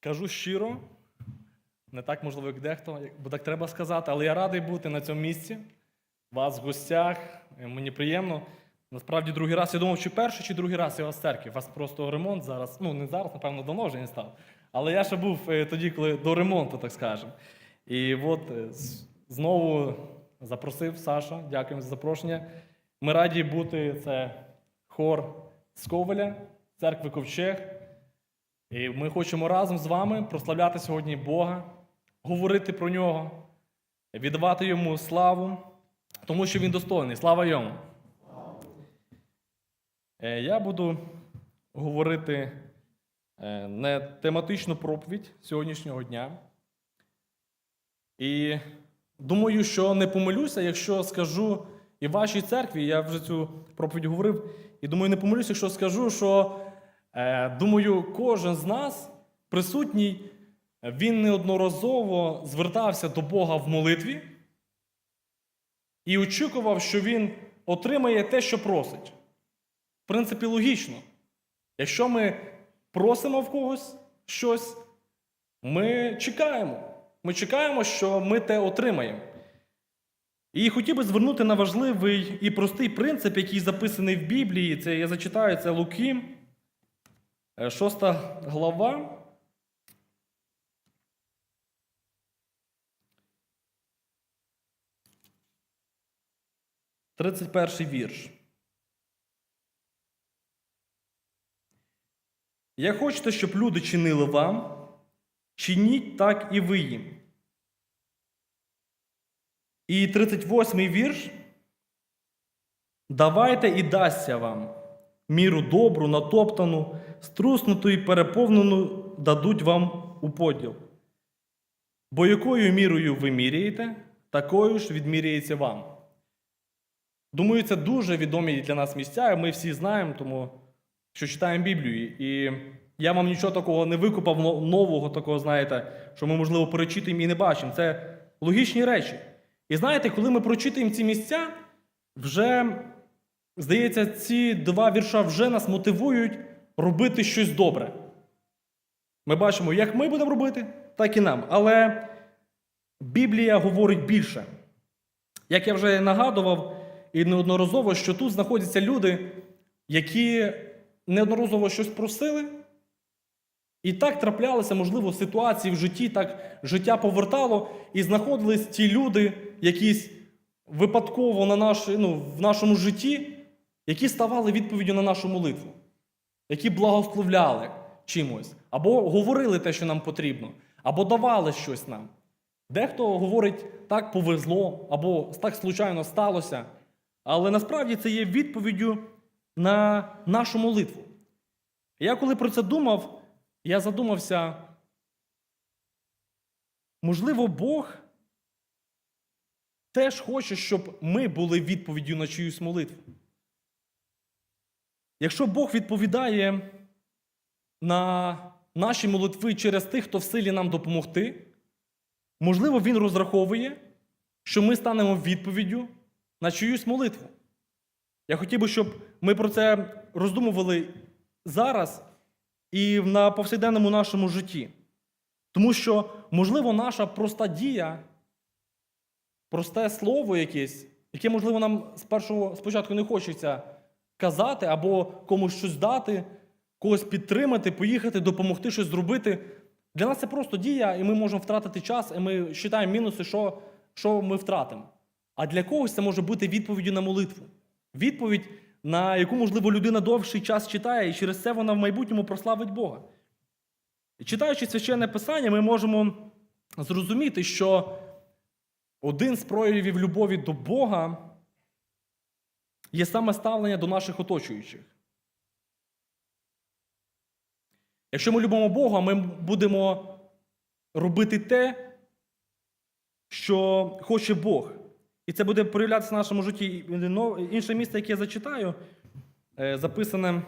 Кажу щиро, не так можливо, як дехто, бо так треба сказати, але я радий бути на цьому місці. Вас в гостях. Е, Мені приємно. Насправді, другий раз я думав, чи перший, чи другий раз я вас церкві. У вас просто ремонт зараз. Ну, не зараз, напевно, давно вже не став. Але я ще був е, тоді, коли до ремонту, так скажемо. І от е, знову запросив Саша. Дякуємо за запрошення. Ми раді бути. Це хор з Ковеля, церкви Ковчег. І ми хочемо разом з вами прославляти сьогодні Бога, говорити про нього, віддавати йому славу, тому що він достойний. Слава йому! Е, Я буду говорити е, не тематичну проповідь сьогоднішнього дня. І думаю, що не помилюся, якщо скажу і вашій церкві, я вже цю проповідь говорив, і думаю, не помилюся, якщо скажу, що думаю, кожен з нас присутній, він неодноразово звертався до Бога в молитві і очікував, що він отримає те, що просить. В принципі, логічно. Якщо ми просимо в когось щось, ми чекаємо. Ми чекаємо, що ми те отримаємо. І хотів би звернути на важливий і простий принцип, який записаний в Біблії. Це я зачитаю, це Луки, 6 глава. Тридцять перший вірш. Як хочете, щоб люди чинили вам, чиніть так і ви їм. І 38-й вірш. Давайте і дасться вам міру добру, натоптану, струснуту і переповнену дадуть вам у поділ. Бо якою мірою ви міряєте, такою ж відміряється вам. Думаю, це дуже відомі для нас місця, і ми всі знаємо, тому що читаємо Біблію. І я вам нічого такого не викупав нового, такого, знаєте, що ми, можливо, перечитуємо і не бачимо. Це логічні речі. І знаєте, коли ми прочитуємо ці місця, вже, здається, ці два вірша вже нас мотивують робити щось добре. Ми бачимо, як ми будемо робити, так і нам. Але Біблія говорить більше. Як я вже нагадував і неодноразово, що тут знаходяться люди, які неодноразово щось просили, і так траплялися, можливо, ситуації в житті, так життя повертало, і знаходились ті люди, якісь випадково на наш, ну, в нашому житті, які ставали відповіддю на нашу молитву, які благословляли чимось, або говорили те, що нам потрібно, або давали щось нам. Дехто говорить, так повезло, або так случайно сталося. Але насправді це є відповіддю на нашу молитву. Я коли про це думав, я задумався, можливо, Бог теж хоче, щоб ми були відповіддю на чиюсь молитву. Якщо Бог відповідає на наші молитви через тих, хто в силі нам допомогти, можливо, Він розраховує, що ми станемо відповіддю на чиюсь молитву. Я хотів би, щоб ми про це роздумували зараз і на повсякденному нашому житті. Тому що, можливо, наша проста дія, просте слово якесь, яке, можливо, нам спершу, спочатку не хочеться казати, або комусь щось дати, когось підтримати, поїхати, допомогти щось зробити. Для нас це просто дія, і ми можемо втратити час, і ми вважаємо мінуси, що, що ми втратимо. А для когось це може бути відповіддю на молитву. Відповідь, на яку, можливо, людина довший час читає, і через це вона в майбутньому прославить Бога. Читаючи священне писання, ми можемо зрозуміти, що один з проявів любові до Бога є саме ставлення до наших оточуючих. Якщо ми любимо Бога, ми будемо робити те, що хоче Бог. І це буде проявлятися в нашому житті. Інше місце, яке я зачитаю, е, записане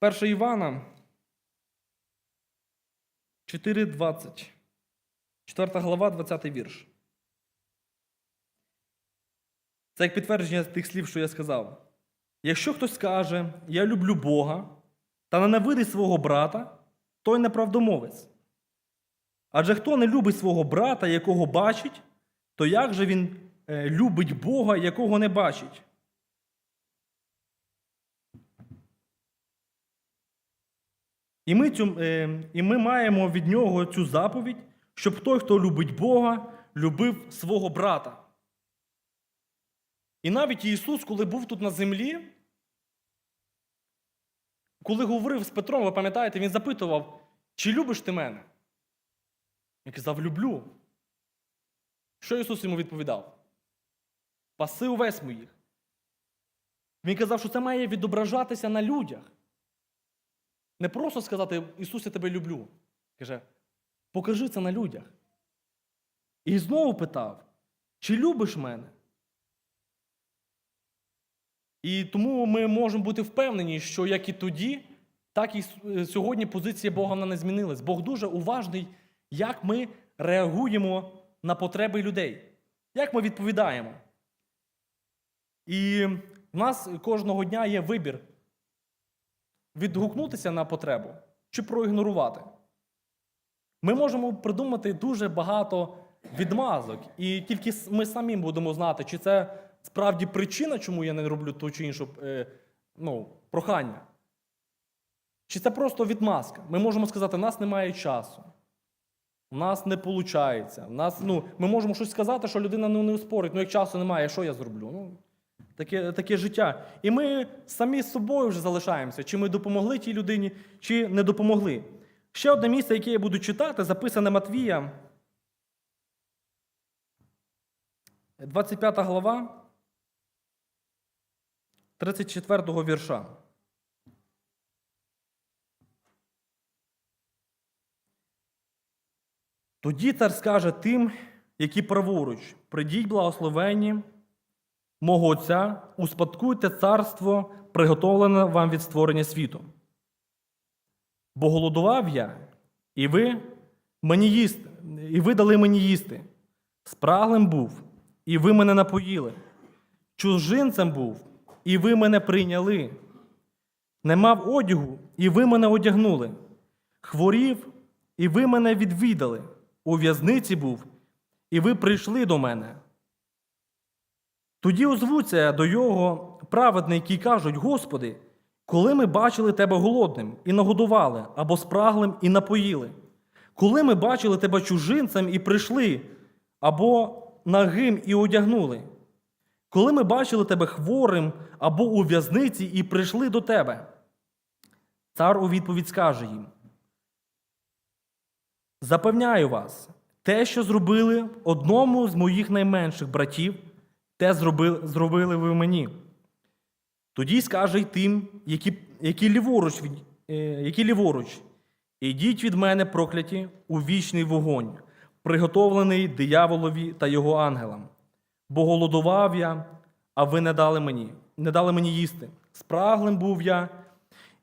1 Івана 4.20. 4 глава, 20 вірш. Це як підтвердження тих слів, що я сказав. Якщо хтось скаже, я люблю Бога та ненавидить свого брата, той неправдомовець. Адже хто не любить свого брата, якого бачить, то як же він е, любить Бога, якого не бачить? І ми, цю, е, і ми маємо від нього цю заповідь, щоб той, хто любить Бога, любив свого брата. І навіть Ісус, коли був тут на землі, коли говорив з Петром, ви пам'ятаєте, він запитував, чи любиш ти мене? Він казав, люблю. Що Ісус йому відповідав? Паси увесь моїх. Він казав, що це має відображатися на людях. Не просто сказати, Ісус, я тебе люблю. Каже, покажи це на людях. І знову питав, чи любиш мене? І тому ми можемо бути впевнені, що як і тоді, так і сьогодні позиція Бога вона не змінилась. Бог дуже уважний, як ми реагуємо на потреби людей, як ми відповідаємо. І в нас кожного дня є вибір відгукнутися на потребу чи проігнорувати. Ми можемо придумати дуже багато відмазок, і тільки ми самі будемо знати, чи це справді причина, чому я не роблю ту чи іншу е, ну, прохання. Чи це просто відмазка? Ми можемо сказати, у нас немає часу, у нас не виходить. У нас, ну, ми можемо щось сказати, що людина ну, не успорить. Ну, як часу немає, що я зроблю? Ну, таке, таке життя. І ми самі з собою вже залишаємося, чи ми допомогли тій людині, чи не допомогли. Ще одне місце, яке я буду читати, записане Матвія, 25 глава, 34 вірша. Тоді цар скаже тим, які праворуч, придіть благословенні мого Отця, успадкуйте царство, приготовлене вам від створення світу. Бо голодував я, і ви мені їсти, і ви дали мені їсти. Спраглим був, і ви мене напоїли. Чужинцем був, і ви мене прийняли. Не мав одягу, і ви мене одягнули. Хворів, і ви мене відвідали. У в'язниці був, і ви прийшли до мене. Тоді озвуться до його праведники і кажуть: Господи, коли ми бачили тебе голодним і нагодували, або спраглим і напоїли, коли ми бачили тебе чужинцем і прийшли, або нагим і одягнули, коли ми бачили тебе хворим або у в'язниці і прийшли до тебе. Цар у відповідь скаже їм: Запевняю вас, те, що зробили одному з моїх найменших братів, те зробили, зробили ви мені. Тоді скаже й тим, які, які, ліворуч, від- е, які ліворуч, ідіть від мене прокляті у вічний вогонь, приготовлений дияволові та його ангелам. Бо голодував я, а ви не дали мені, не дали мені їсти. Спраглим був я,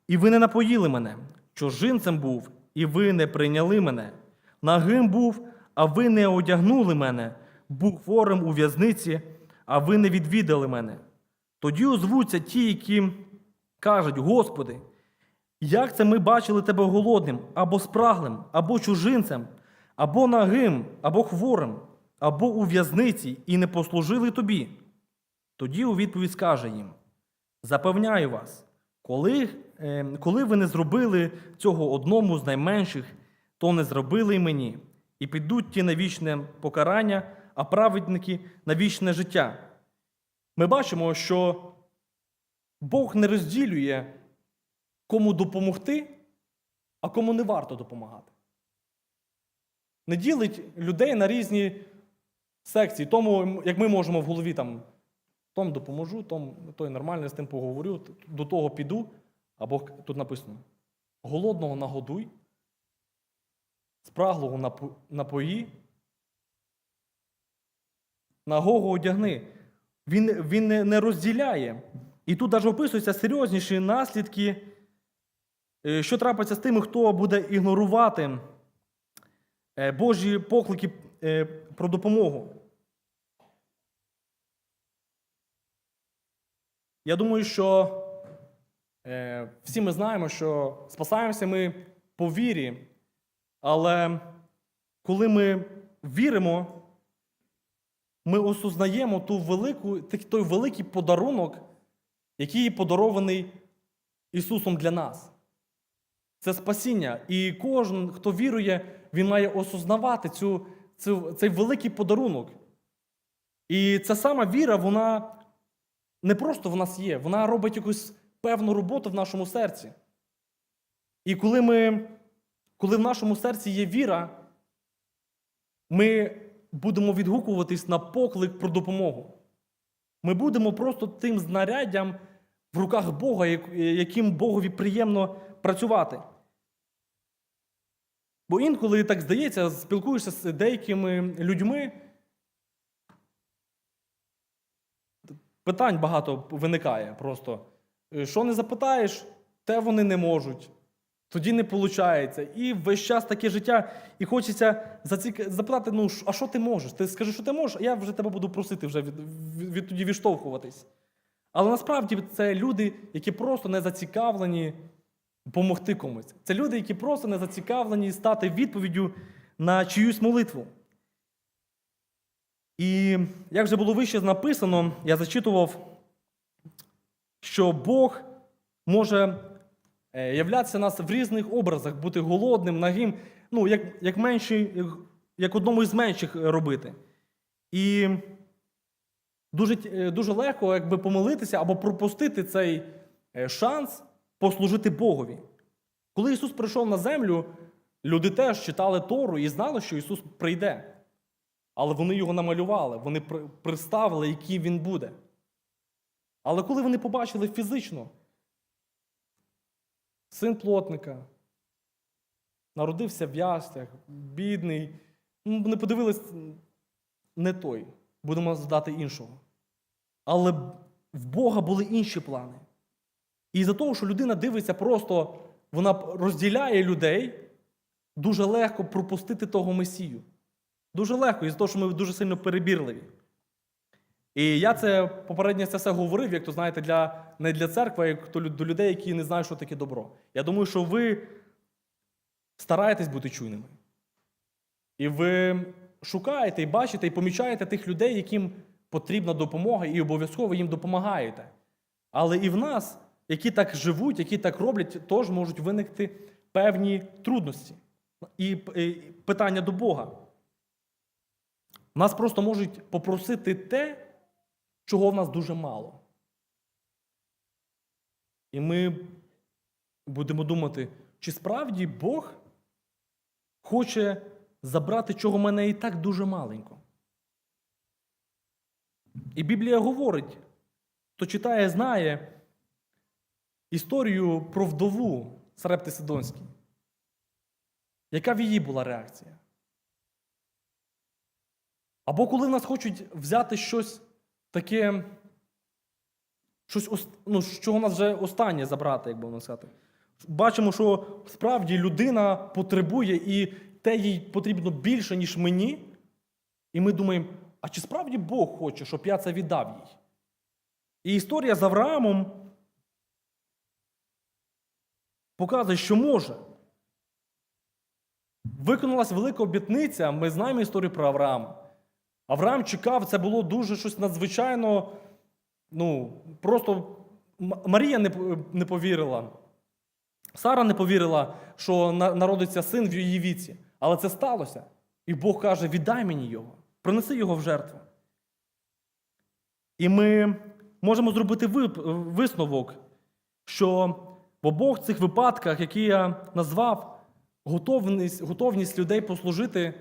і ви не напоїли мене. Чужинцем був, і ви не прийняли мене. Нагим був, а ви не одягнули мене. Був хворим у в'язниці, а ви не відвідали мене. Тоді озвуться ті, які кажуть: Господи, як це ми бачили тебе голодним, або спраглим, або чужинцем, або нагим, або хворим, або у в'язниці, і не послужили тобі. Тоді у відповідь скаже їм: Запевняю вас, коли, е, коли ви не зробили цього одному з найменших, то не зробили й мені, і підуть ті на вічне покарання, а праведники на вічне життя. Ми бачимо, що Бог не розділює, кому допомогти, а кому не варто допомагати. Не ділить людей на різні секції. Тому, як ми можемо в голові там, тому допоможу, тому той нормально з тим поговорю, до того піду. Або тут написано: голодного нагодуй, спраглого напо- напої, нагого одягни. Він, він не- розділяє. І тут навіть описуються серйозніші наслідки, е, що трапиться з тими, хто буде ігнорувати е, Божі поклики про допомогу. Я думаю, що е, всі ми знаємо, що спасаємося ми по вірі, але коли ми віримо, ми осознаємо ту велику, той великий подарунок, який подарований Ісусом для нас. Це спасіння. І кожен, хто вірує, він має осознавати цю, цей великий подарунок. І ця сама віра, вона не просто в нас є, вона робить якусь певну роботу в нашому серці. І коли, ми, коли в нашому серці є віра, ми будемо відгукуватись на поклик про допомогу. Ми будемо просто тим знаряддям в руках Бога, яким Богові приємно працювати. Бо інколи так здається, спілкуєшся з деякими людьми, питань багато виникає просто. Е, Що не запитаєш, те вони не можуть. Тоді не виходить. І весь час таке життя, і хочеться зацік... запитати: ну, а що ти можеш? Ти скажи, що ти можеш, а я вже тебе буду просити вже від, від, тоді відштовхуватись. Але насправді це люди, які просто не зацікавлені допомогти комусь. Це люди, які просто не зацікавлені стати відповіддю на чиюсь молитву. І як вже було вище написано, я зачитував, що Бог може е, являтися нас в різних образах, бути голодним, нагим, ну, як, як, менший, як, одному із менших робити. І дуже, е, дуже легко якби, помилитися або пропустити цей е, шанс послужити Богові. Коли Ісус прийшов на землю, люди теж читали Тору і знали, що Ісус прийде. Але вони його намалювали, вони представили, яким він буде. Але коли вони побачили фізично, син плотника, народився в яслях, бідний, вони подивились не той, будемо здати іншого. Але в Бога були інші плани. І за того, що людина дивиться просто, вона розділяє людей, дуже легко пропустити того Месію. Дуже легко, із-за того, що ми дуже сильно перебірливі. І я це попередньо це все говорив, як то знаєте, для, не для церкви, а як то до людей, які не знають, що таке добро. Я думаю, що ви стараєтесь бути чуйними. І ви шукаєте, і бачите, і помічаєте тих людей, яким потрібна допомога, і обов'язково їм допомагаєте. Але і в нас, які так живуть, які так роблять, теж можуть виникти певні трудності і, питання до Бога. Нас просто можуть попросити те, чого в нас дуже мало. І ми будемо думати, чи справді Бог хоче забрати, чого в мене і так дуже маленько. І Біблія говорить, хто читає, знає історію про вдову Сарепти Сидонській. Яка в її була реакція? Або коли нас хочуть взяти щось таке, щось, ну, з чого нас вже останнє забрати, як би воно сказати. Бачимо, що справді людина потребує і те їй потрібно більше, ніж мені. І ми думаємо, а чи справді Бог хоче, щоб я це віддав їй? І історія з Авраамом показує, що може. Виконалась велика обітниця. Ми знаємо історію про Авраама. Авраам чекав, це було дуже щось надзвичайно. Ну, просто Марія не, повірила. Сара не повірила, що народиться син в її віці. Але це сталося. І Бог каже: віддай мені його, принеси його в жертву. І ми можемо зробити висновок, що в обох цих випадках, які я назвав, готовність, готовність людей послужити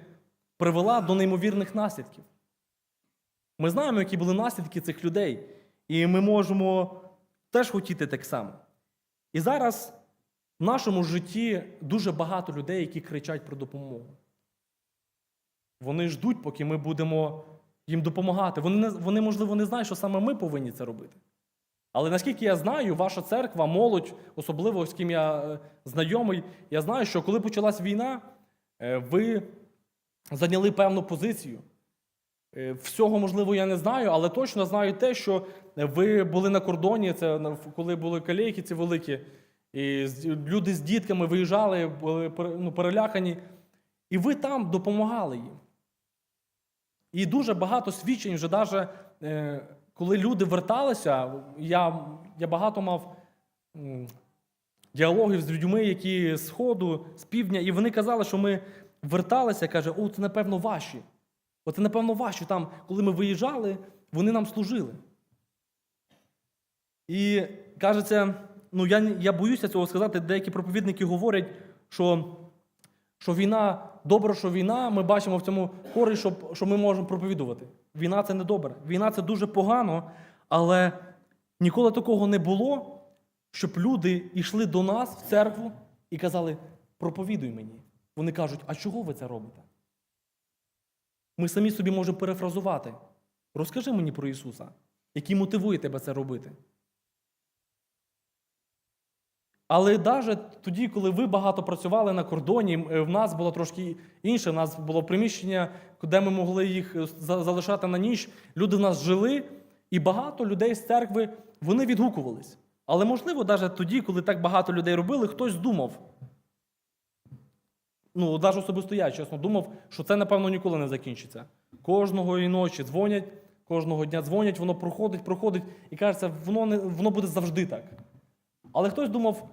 привела до неймовірних наслідків. Ми знаємо, які були наслідки цих людей, і ми можемо теж хотіти так само. І зараз в нашому житті дуже багато людей, які кричать про допомогу. Вони ждуть, поки ми будемо їм допомагати. Вони, вони, можливо, не знають, що саме ми повинні це робити. Але наскільки я знаю, ваша церква, молодь, особливо з ким я е, знайомий, я знаю, що коли почалась війна, е, ви зайняли певну позицію. Е, Всього, можливо, я не знаю, але точно знаю те, що ви були на кордоні, це коли були калейки ці великі, і люди з дітками виїжджали, були ну, перелякані. І ви там допомагали їм. І дуже багато свідчень вже е, коли люди верталися, я, я багато мав діалогів з людьми, які з Сходу, з півдня, і вони казали, що ми верталися, каже, о, це напевно ваші. От це, напевно, ваші. Там, коли ми виїжджали, вони нам служили. І кажеться, ну я, я боюся цього сказати, деякі проповідники говорять, що, що війна, добре, що війна, ми бачимо в цьому користь, що, що ми можемо проповідувати. Війна це не добре. Війна це дуже погано, але ніколи такого не було, щоб люди йшли до нас в церкву і казали, проповідуй мені. Вони кажуть, а чого ви це робите? Ми самі собі можемо перефразувати. Розкажи мені про Ісуса, який мотивує тебе це робити. Але навіть тоді, коли ви багато працювали на кордоні, е, в нас було трошки інше. В нас було приміщення, де ми могли їх е, залишати на ніч. Люди в нас жили, і багато людей з церкви вони відгукувались. Але можливо, навіть тоді, коли так багато людей робили, хтось думав. Ну, навіть особисто я, чесно, думав, що це, напевно, ніколи не закінчиться. Кожного і ночі дзвонять, кожного дня дзвонять, воно проходить, проходить, і кажеться, воно, не, воно буде завжди так. Але хтось думав,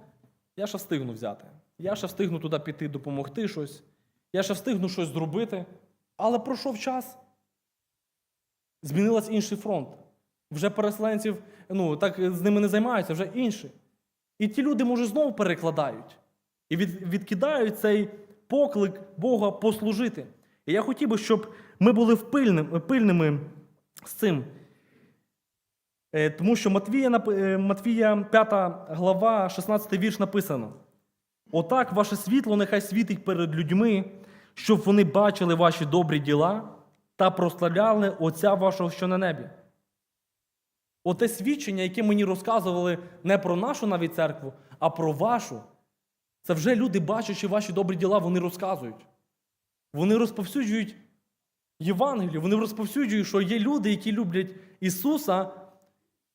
я ще встигну взяти. Я ще встигну туди піти, допомогти щось. Я ще встигну щось зробити. Але пройшов час. Змінилась інший фронт. Вже переселенців, ну, так з ними не займаються, вже інші. І ті люди, може, знову перекладають. І від, відкидають цей поклик Бога послужити. І я хотів би, щоб ми були впильним, пильними з цим. Е, Тому що Матвія, е, Матвія 5 глава, 16 вірш написано: Отак ваше світло нехай світить перед людьми, щоб вони бачили ваші добрі діла та прославляли Отця вашого, що на небі. Оте свідчення, яке мені розказували не про нашу навіть церкву, а про вашу, це вже люди, бачачи ваші добрі діла, вони розказують. Вони розповсюджують Євангелію, вони розповсюджують, що є люди, які люблять Ісуса,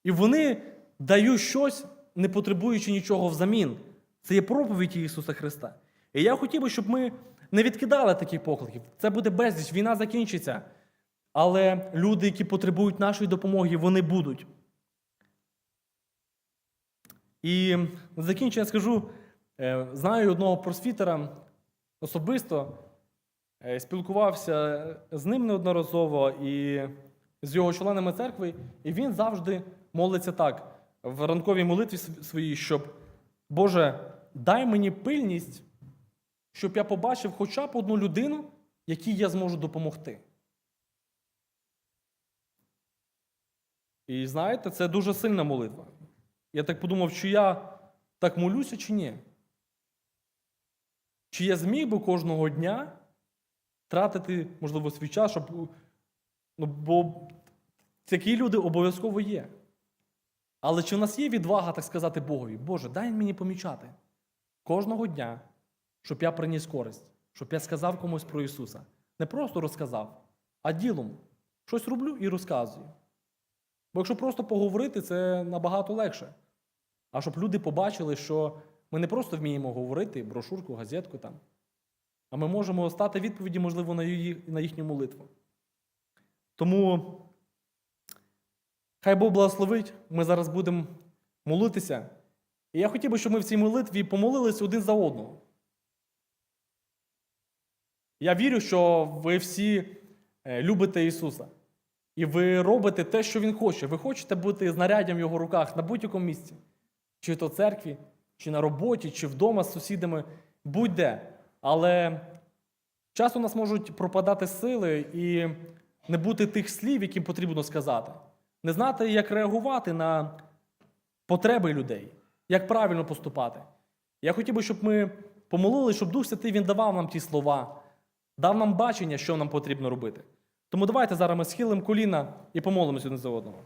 і вони дають щось, не потребуючи нічого взамін. Це є проповідь Ісуса Христа. І я хотів би, щоб ми не відкидали таких покликів. Це буде безліч, війна закінчиться. Але люди, які потребують нашої допомоги, вони будуть. І закінчення скажу: е, знаю одного просвітера особисто, е, спілкувався з ним неодноразово і з його членами церкви, і він завжди молиться так в ранковій молитві своїй, щоб Боже, дай мені пильність, щоб я побачив хоча б одну людину, якій я зможу допомогти. І знаєте, це дуже сильна молитва. Я так подумав, чи я так молюся, чи ні. Чи я зміг би кожного дня тратити, можливо, свій час, щоб. Ну, бо такі люди обов'язково є. Але чи в нас є відвага, так сказати, Богові? Боже, дай мені помічати кожного дня, щоб я приніс користь, щоб я сказав комусь про Ісуса. Не просто розказав, а ділом. Щось роблю і розказую. Бо якщо просто поговорити, це набагато легше. А щоб люди побачили, що ми не просто вміємо говорити, брошурку, газетку там, а ми можемо стати відповіді, можливо, на, їхню молитву. Тому хай Бог благословить, ми зараз будемо молитися. І я хотів би, щоб ми в цій молитві помолились один за одного. Я вірю, що ви всі е, любите Ісуса. І ви робите те, що Він хоче. Ви хочете бути знаряддям в Його руках на будь-якому місці. Чи то в церкві, чи на роботі, чи вдома з сусідами, будь-де. Але часто у нас можуть пропадати сили і не бути тих слів, які потрібно сказати. Не знати, як реагувати на потреби людей, як правильно поступати. Я хотів би, щоб ми помолилися, щоб Дух Святий Він давав нам ті слова, дав нам бачення, що нам потрібно робити. Тому давайте зараз ми схилимо коліна і помолимося один за одного.